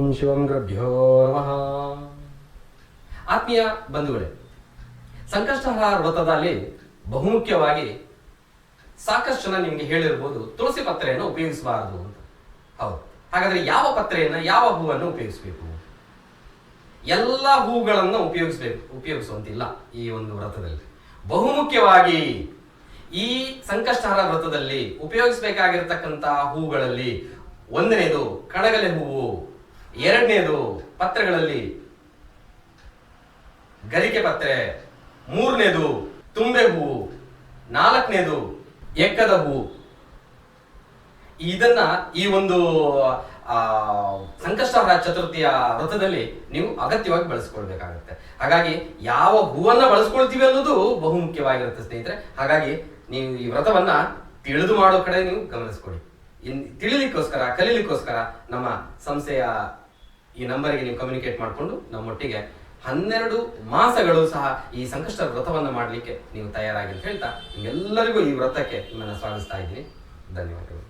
ಓಂ ಶಿವಂ ಗ್ರಭ್ಯೋ ನಮಃ. ಆತ್ಮೀಯ ಬಂಧುಗಳೇ, ಸಂಕಷ್ಟಹಾರ ವ್ರತದಲ್ಲಿ ಬಹುಮುಖ್ಯವಾಗಿ ಸಾಕಷ್ಟು ಜನ ನಿಮಗೆ ಹೇಳಿರ್ಬೋದು, ತುಳಸಿ ಪತ್ರೆಯನ್ನು ಉಪಯೋಗಿಸಬಾರದು ಅಂತ. ಹೌದು. ಹಾಗಾದ್ರೆ ಯಾವ ಪತ್ರೆಯನ್ನು, ಯಾವ ಹೂವನ್ನು ಉಪಯೋಗಿಸಬೇಕು? ಎಲ್ಲ ಹೂಗಳನ್ನು ಉಪಯೋಗಿಸಬೇಕು, ಉಪಯೋಗಿಸುವಂತಿಲ್ಲ ಈ ಒಂದು ವ್ರತದಲ್ಲಿ. ಬಹುಮುಖ್ಯವಾಗಿ ಈ ಸಂಕಷ್ಟಹಾರ ವ್ರತದಲ್ಲಿ ಉಪಯೋಗಿಸಬೇಕಾಗಿರ್ತಕ್ಕಂತಹ ಹೂಗಳಲ್ಲಿ ಒಂದನೇದು ಕಡಗಲೆ ಹೂವು ಎರಡನೇದು ಪತ್ರೆಗಳಲ್ಲಿ ಗರಿಕೆ ಪತ್ರೆ, ಮೂರನೇದು ತುಂಬೆ ಹೂವು ನಾಲ್ಕನೇದು ಎಕ್ಕದ ಹೂವು ಇದನ್ನ ಈ ಒಂದು, ಆ, ಸಂಕಷ್ಟಹರ ಚತುರ್ಥಿಯ ವ್ರತದಲ್ಲಿ ನೀವು ಅಗತ್ಯವಾಗಿ ಬಳಸ್ಕೊಳ್ಬೇಕಾಗುತ್ತೆ. ಹಾಗಾಗಿ ಯಾವ ಹೂವನ್ನ ಬಳಸ್ಕೊಳ್ತೀವಿ ಅನ್ನೋದು ಬಹುಮುಖ್ಯವಾಗಿರುತ್ತೆ ಸ್ನೇಹಿತರೆ. ಹಾಗಾಗಿ ನೀವು ಈ ವ್ರತವನ್ನ ತಿಳಿದು ಮಾಡೋ ಕಡೆ ನೀವು ಗಮನಿಸ್ಕೊಡಿ. ಇನ್, ತಿಳಿಲಿಕ್ಕೋಸ್ಕರ, ಕಲೀಲಿಕ್ಕೋಸ್ಕರ ನಮ್ಮ ಸಂಸ್ಥೆಯ ಈ ನಂಬರ್ಗೆ ನೀವು ಕಮ್ಯುನಿಕೇಟ್ ಮಾಡಿಕೊಂಡು ನಮ್ಮೊಟ್ಟಿಗೆ ಹನ್ನೆರಡು ಮಾಸಗಳು ಸಹ ಈ ಸಂಕಷ್ಟ ವ್ರತವನ್ನು ಮಾಡಲಿಕ್ಕೆ ನೀವು ತಯಾರಾಗಿ ಅಂತ ಹೇಳ್ತಾ ನಿಮ್ಗೆಲ್ಲರಿಗೂ ಈ ವ್ರತಕ್ಕೆ ನಿಮ್ಮನ್ನು ಸ್ವಾಗತಿಸ್ತಾ ಇದ್ದೀನಿ. ಧನ್ಯವಾದಗಳು.